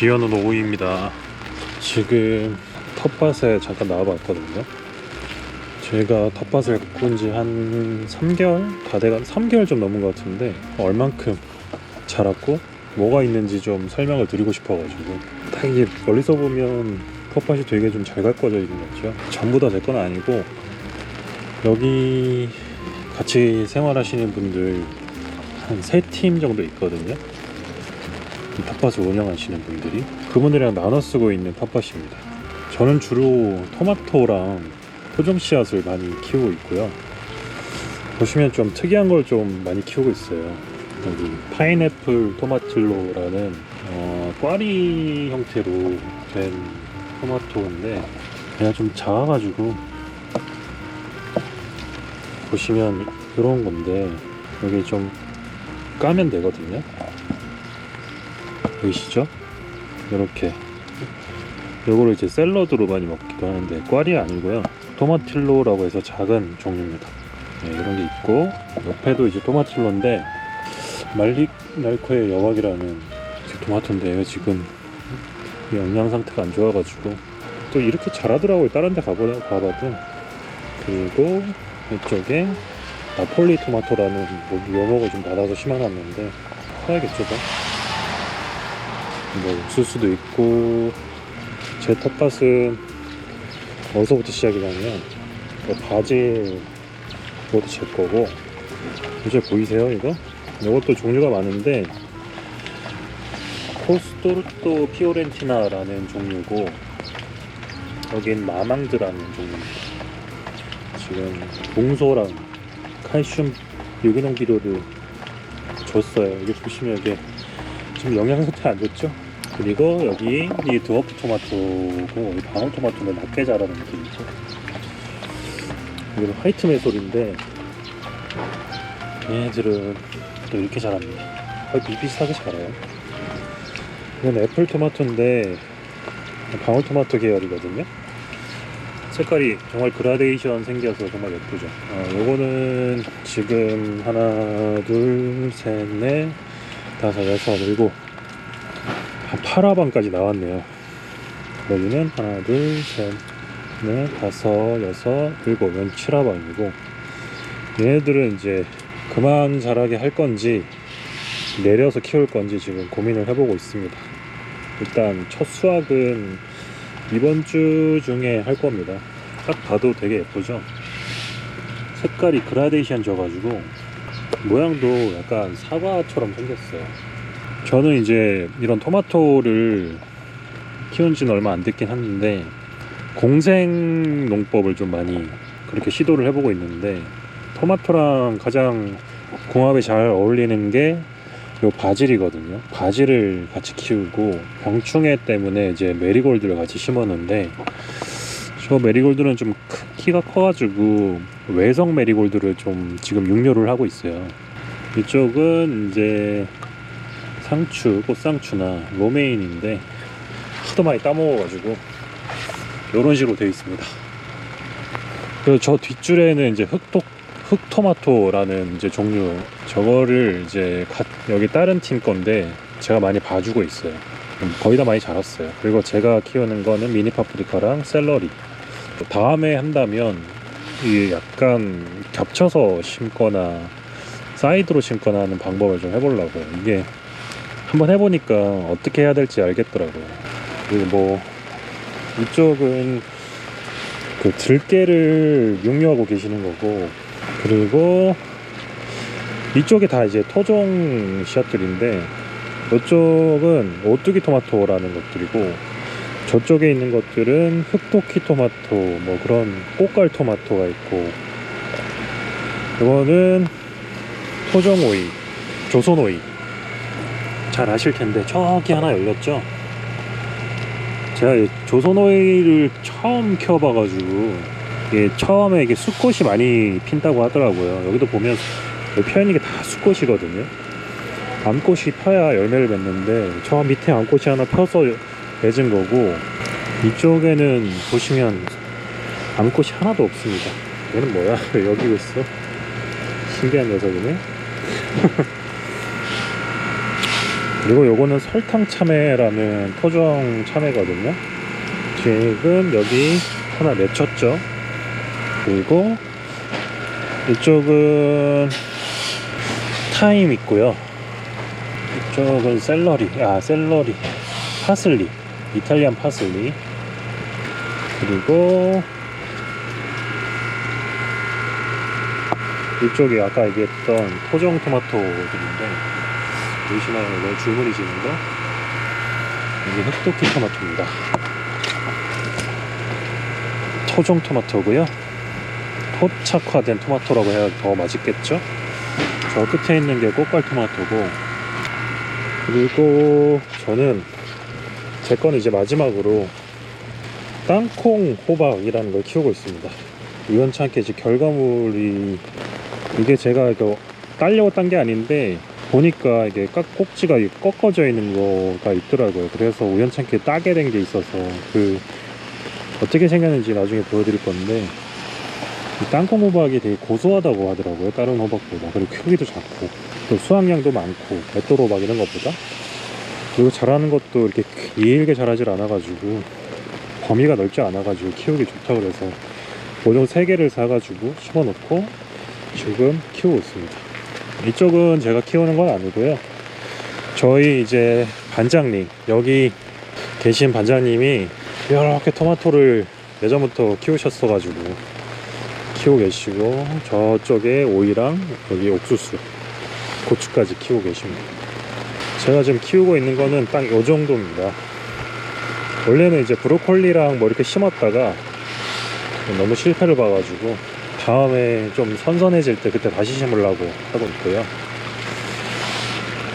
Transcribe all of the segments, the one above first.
비오는 오후입니다. 지금 텃밭에 잠깐 나와봤거든요. 제가 텃밭을 바꾼 지 한 3개월? 다 돼가 3개월 좀 넘은 것 같은데 얼만큼 자랐고 뭐가 있는지 좀 설명을 드리고 싶어가지고 딱 이게 멀리서 보면 텃밭이 되게 좀 잘 가꿔져 있는 거죠. 전부 다 제 건 아니고 여기 같이 생활하시는 분들 한 세 팀 정도 있거든요. 이 텃밭을 운영하시는 분들이 그분들이랑 나눠 쓰고 있는 텃밭입니다. 저는 주로 토마토랑 토종 씨앗을 많이 키우고 있고요. 보시면 좀 특이한 걸 좀 많이 키우고 있어요. 여기 파인애플 토마틸로라는 어, 꽈리 형태로 된 토마토인데 얘가 좀 작아가지고 보시면 이런 건데 여기 좀 까면 되거든요. 보이시죠? 이렇게. 요거를 이제 샐러드로 많이 먹기도 하는데 꽈리 아니고요. 토마틸로라고 해서 작은 종류입니다. 네, 이런 게 있고 옆에도 이제 토마틸로인데 말릭 날코의 여왕이라는 그 토마토인데 얘가 지금 영양 상태가 안 좋아가지고 또 이렇게 자라더라고요. 다른 데 가보, 가봐도. 그리고 이쪽에 나폴리 토마토라는 뭐 묘목을 좀 받아서 심어놨는데 커야겠죠 뭐. 뭐 옥수수도 있고 제 텃밭은 어디서부터 시작이냐면 그 바질 이것도 제 거고 이제 보이세요 이거? 이것도 종류가 많은데 코스토르토 피오렌티나라는 종류고 여긴 마망드라는 종류입니다 지금 봉소랑 칼슘 유기농 비료를 줬어요 여기 보시면 이게 지금 영양 상태 안 좋죠? 그리고 여기 이 드워프 토마토고 이 방울 토마토는 낮게 자라는 느낌이죠. 이거는 화이트 메솔인데 얘네들은 또 이렇게 자랍니다. 거의 비슷하게 자라요. 이건 애플 토마토인데 방울 토마토 계열이거든요. 색깔이 정말 그라데이션 생겨서 정말 예쁘죠. 어, 요거는 지금 하나, 둘, 셋, 넷, 다섯, 여섯, 일곱 한 8화방까지 나왔네요. 여기는 하나, 둘, 셋, 넷, 다섯, 여섯, 일곱, 연 7화방이고 얘네들은 이제 그만 자라게 할 건지 내려서 키울 건지 지금 고민을 해보고 있습니다. 일단 첫 수확은 이번 주 중에 할 겁니다. 딱 봐도 되게 예쁘죠? 색깔이 그라데이션 져가지고 모양도 약간 사과처럼 생겼어요. 저는 이제 이런 토마토를 키운 지는 얼마 안 됐긴 했는데 공생 농법을 좀 많이 그렇게 시도를 해보고 있는데 토마토랑 가장 궁합이 잘 어울리는 게 요 바질이거든요. 바질을 같이 키우고 병충해 때문에 이제 메리골드를 같이 심었는데 저 메리골드는 좀 크- 키가 커가지고 외성 메리골드를 좀 지금 육료를 하고 있어요. 이쪽은 이제 상추, 꽃상추나 로메인인데 하도 많이 따먹어가지고 이런 식으로 되어 있습니다. 그리고 저 뒷줄에는 이제 흑토, 흑토마토라는 이제 종류 저거를 이제 가- 여기 다른 팀 건데 제가 많이 봐주고 있어요. 음, 거의 다 많이 자랐어요. 그리고 제가 키우는 거는 미니 파프리카랑 샐러리. 다음에 한다면 이 약간 겹쳐서 심거나 사이드로 심거나 하는 방법을 좀 해보려고요. 이게 한번 해보니까 어떻게 해야 될지 알겠더라고요. 그리고 뭐 이쪽은 그 들깨를 육류하고 계시는 거고 그리고 이쪽에 다 이제 토종 씨앗들인데 이쪽은 오뚜기 토마토라는 것들이고 저쪽에 있는 것들은 흑토키 토마토 뭐 그런 꽃갈 토마토가 있고. 이거는 토종 오이 조선 오이. 잘 아실 텐데 저기 하나 열렸죠? 제가 이 조선 오이를 처음 키워봐 가지고 이게 처음에 이게 수꽃이 많이 핀다고 하더라고요. 여기도 보면 게다 수꽃이거든요. 암꽃이 펴야 열매를 맺는데 저 밑에 암꽃이 하나 펴서 맺은 거고 이쪽에는 보시면 암꽃이 하나도 없습니다 얘는 뭐야 왜 여기 있어 신기한 녀석이네 그리고 요거는 설탕 참외라는 토종 참외거든요. 지금 여기 하나 맺혔죠. 그리고 이쪽은 타임 있고요. 이쪽은 샐러리, 아 샐러리, 파슬리, 이탈리안 파슬리. 그리고 이쪽이 아까 얘기했던 토종 토마토들인데 보이시나요? 이거 줄무늬 지는 거? 이게 흑도끼 토마토입니다. 토종 토마토고요. 포착화된 토마토라고 해야 더 맛있겠죠? 저 끝에 있는 게 꽃갈 토마토고 그리고 저는 제 거는 이제 마지막으로 땅콩 호박이라는 걸 키우고 있습니다. 우연찮게 이제 결과물이 이게 제가 이거 따려고 딴 게 아닌데 보니까 이게 깍 꼭지가 꺾어져 있는 거가 있더라고요. 그래서 우연찮게 따게 된 게 있어서 그 어떻게 생겼는지 나중에 보여드릴 건데 이 땅콩 호박이 되게 고소하다고 하더라고요. 다른 호박보다. 그리고 크기도 작고 또 수확량도 많고 맷돌 호박 이런 것보다 그리고 자라는 것도 이렇게 길게 자라질 않아가지고 범위가 넓지 않아가지고 키우기 좋다 그래서 모종 3개를 사가지고 심어놓고 지금 키우고 있습니다. 이쪽은 제가 키우는 건 아니고요. 저희 이제 반장님 여기 계신 반장님이 이렇게 토마토를 예전부터 키우셨어 가지고 키우고 계시고 저쪽에 오이랑 여기 옥수수 고추까지 키우고 계십니다. 제가 지금 키우고 있는 거는 딱요 정도입니다. 원래는 이제 브로콜리랑 뭐 이렇게 심었다가 너무 실패를 봐가지고 다음에 좀 선선해질 때 그때 다시 심으려고 하고 있고요.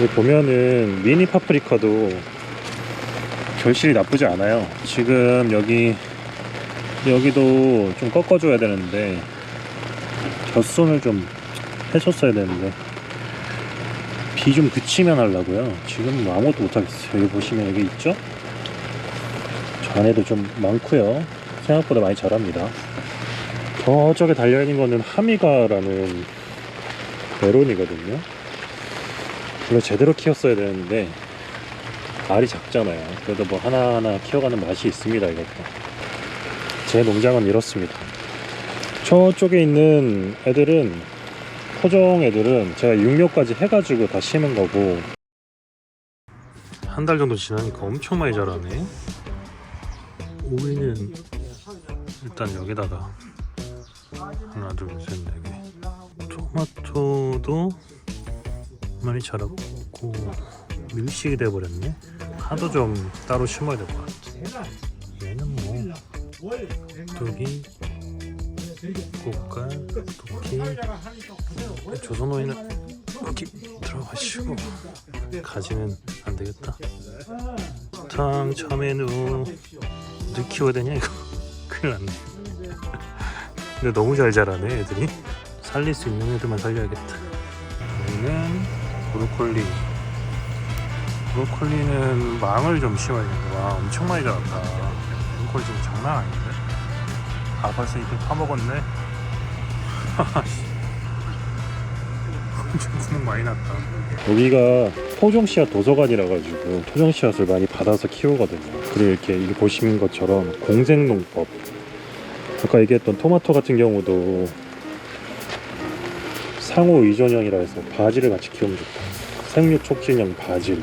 여기 보면은 미니 파프리카도 결실이 나쁘지 않아요. 지금 여기 여기도 좀 꺾어줘야 되는데 젖손을 좀 해줬어야 되는데 비 좀 그치면 하려고요. 지금 아무것도 못하겠어요. 여기 보시면 여기 있죠? 저 안에도 좀 많고요. 생각보다 많이 자랍니다. 저쪽에 달려있는 거는 하미가라는 메론이거든요. 이거 제대로 키웠어야 되는데 알이 작잖아요. 그래도 뭐 하나하나 키워가는 맛이 있습니다. 이것도. 제 농장은 이렇습니다. 저쪽에 있는 애들은 토종 애들은 제가 육묘까지 해가지고 다 심은 거고 한 달 정도 지나니까 엄청 많이 자라네. 오이는 일단 여기다가 하나 둘셋네 개. 토마토도 많이 자랐고 밀식이 돼버렸네. 하도 좀 따로 심어야 될 것 같아. 얘는 뭐 여기 꽃갈, 도끼, 조선오이는 여기 들어가시고 가지는 안 되겠다. 탕 참외누 어디 키워야 되냐 이거 큰일 났네. 근데 너무 잘 자라네 애들이. 살릴 수 있는 애들만 살려야겠다. 여기는 브로콜리. 브로콜리는 망을 좀 심어야겠네. 와 엄청 많이 자랐다. 브로콜리 지금 장난 아닌데? 아 벌써 잎을 파먹었네? 엄청 구멍 많이 났다. 여기가 토종씨앗 도서관이라 가지고 토종씨앗을 많이 받아서 키우거든요. 그리고 이렇게 보시는 것처럼 공생농법. 아까 얘기했던 토마토 같은 경우도 상호 의존형이라 해서 바지를 같이 키우면 좋다. 생육 촉진형 바질.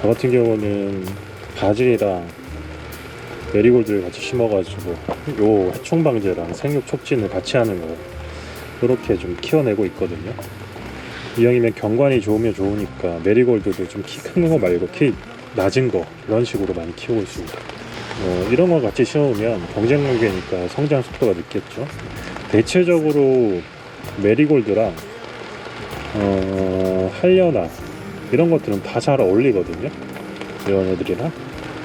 저 같은 경우는 바질이랑 메리골드를 같이 심어가지고 요 해충 방제랑 생육 촉진을 같이 하는 거 이렇게 좀 키워내고 있거든요. 이왕이면 경관이 좋으면 좋으니까 메리골드도 좀 키 큰 거 말고 키 낮은 거 이런 식으로 많이 키우고 있습니다. 어, 이런 거 같이 심으면 경쟁 관계니까 성장 속도가 늦겠죠. 대체적으로 메리골드랑 어, 할려나 이런 것들은 다 잘 어울리거든요. 이런 애들이랑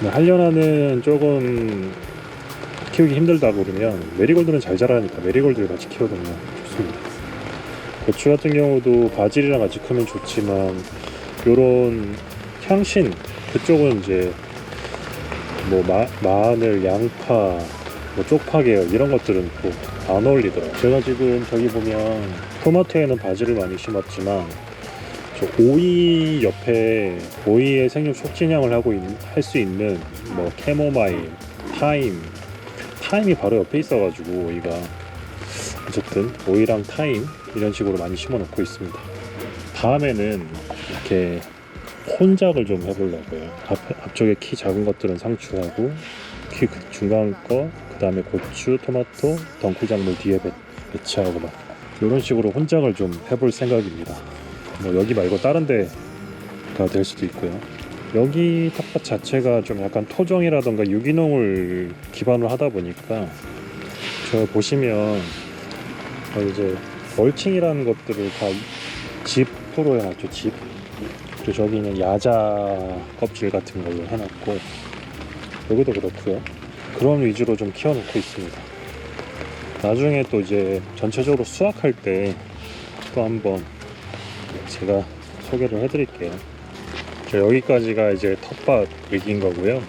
한련화는 조금 키우기 힘들다고 그러면 메리골드는 잘 자라니까 메리골드를 같이 키워보면 좋습니다. 고추 같은 경우도 바질이랑 같이 크면 좋지만 요런 향신 그쪽은 이제 뭐 마, 마늘, 양파, 뭐 쪽파 계열 이런 것들은 또 안 어울리더라고요. 제가 지금 저기 보면 토마토에는 바질을 많이 심었지만 저 오이 옆에 오이의 생육 촉진형을 하고 할 수 있는 뭐 캐모마일, 타임, 타임이 바로 옆에 있어가지고 오이가 어쨌든 오이랑 타임 이런 식으로 많이 심어 놓고 있습니다. 다음에는 이렇게 혼작을 좀 해보려고요. 앞, 앞쪽에 키 작은 것들은 상추하고 키 그- 중간 거, 그 다음에 고추, 토마토, 덩쿨작물 뒤에 배, 배치하고 막 이런 식으로 혼작을 좀 해볼 생각입니다. 뭐 여기 말고 다른 데가 될 수도 있고요. 여기 텃밭 자체가 좀 약간 토종이라던가 유기농을 기반으로 하다 보니까 저 보시면 어, 이제 멀칭이라는 것들을 다 집으로 해놨죠 집 그리고 저기는 야자 껍질 같은 걸로 해놨고 여기도 그렇고요. 그런 위주로 좀 키워놓고 있습니다. 나중에 또 이제 전체적으로 수확할 때 또 한번 제가 소개를 해드릴게요. 저 여기까지가 이제 텃밭 얘기인 거고요.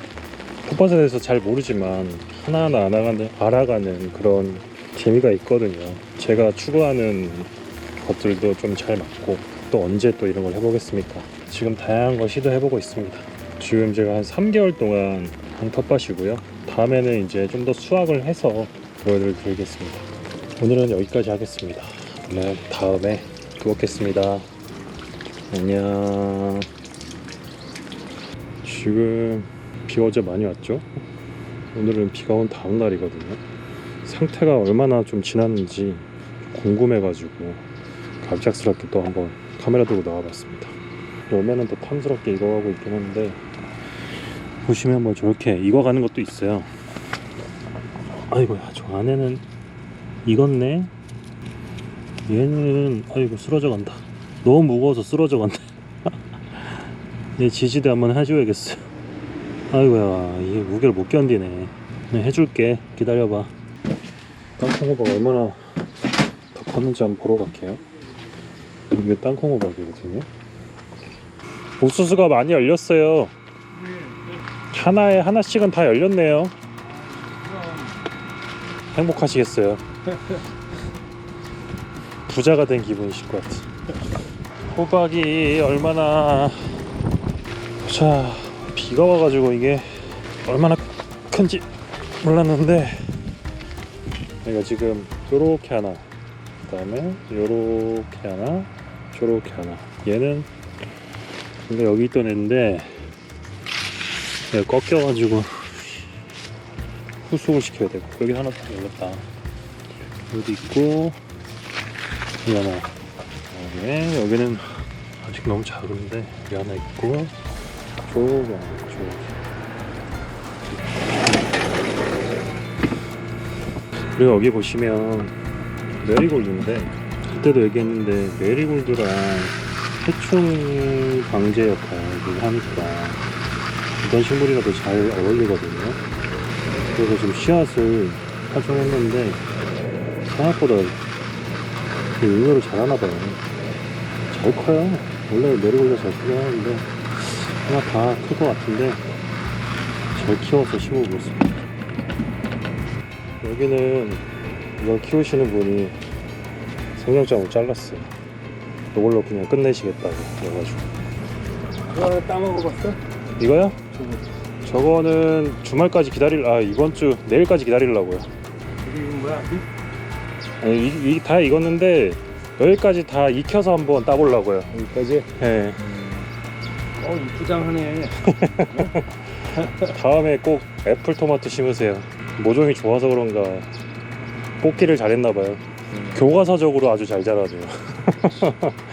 텃밭에 대해서 잘 모르지만 하나하나 알아가는, 알아가는 그런 재미가 있거든요. 제가 추구하는 것들도 좀 잘 맞고 또 언제 또 이런 걸 해보겠습니까? 지금 다양한 걸 시도해보고 있습니다. 지금 제가 한 3개월 동안 한 텃밭이고요. 다음에는 이제 좀 더 수확을 해서 보여드리겠습니다. 오늘은 여기까지 하겠습니다. 그러면 다음에 또 뵙겠습니다 안녕 지금 비 어제 많이 왔죠 오늘은 비가 온 다음 날이거든요 상태가 얼마나 좀 지났는지 궁금해가지고 갑작스럽게 또 한번 카메라 들고 나와봤습니다. 열매는 또 탐스럽게 익어가고 있긴 한데 보시면 뭐 저렇게 익어가는 것도 있어요. 아이고야 저 안에는 익었네. 얘는 아이고 쓰러져 간다. 너무 무거워서 쓰러져 간다. 얘 지지대 한번 해줘야겠어요. 아이고야 이게 무게를 못 견디네. 네, 해줄게 기다려봐. 땅콩호박 얼마나 더 컸는지 한번 보러 갈게요. 이게 땅콩호박이거든요. 옥수수가 많이 열렸어요. 하나에 하나씩은 다 열렸네요. 행복하시겠어요. 부자가 된 기분이실 것 같아. 호박이 얼마나 자 비가 와가지고 이게 얼마나 큰지 몰랐는데 내가 지금 요렇게 하나 그 다음에 요렇게 하나 저렇게 하나 얘는 근데 여기 있던 애인데 얘가 꺾여가지고 후숙을 시켜야 되고 여기 하나 딱 열렸다 여기 있고 여기 하나 그다음에 여기는 아직 너무 작은데 여기 하나 있고 있고 저기 그리고 여기 보시면 메리골드인데 그때도 얘기했는데 메리골드랑 해충 방제 역할을 하니까 어떤 식물이라도 잘 어울리거든요. 그래서 지금 씨앗을 파종했는데 생각보다 의외로 잘하나 봐요. 잘 커요. 원래 메리골드 잘 크긴 하는데 하나 다 클 것 같은데 잘 키워서 심어보겠습니다. 여기는 이걸 키우시는 분이 생명장을 잘랐어요. 이걸로 그냥 끝내시겠다고 그래가지고 그거 따먹어봤어? 이거요? 저거는 주말까지 기다릴 아 이번 주 내일까지 기다리려고요. 이게 뭐야? 이, 이- 다 익었는데 여기까지 다 익혀서 한번 따보려고요. 여기까지? 예. 어 이쁘장하네 다음에 꼭 애플 토마토 심으세요. 모종이 좋아서 그런가 뽑기를 잘했나 봐요. 교과서적으로 아주 잘 자라네요.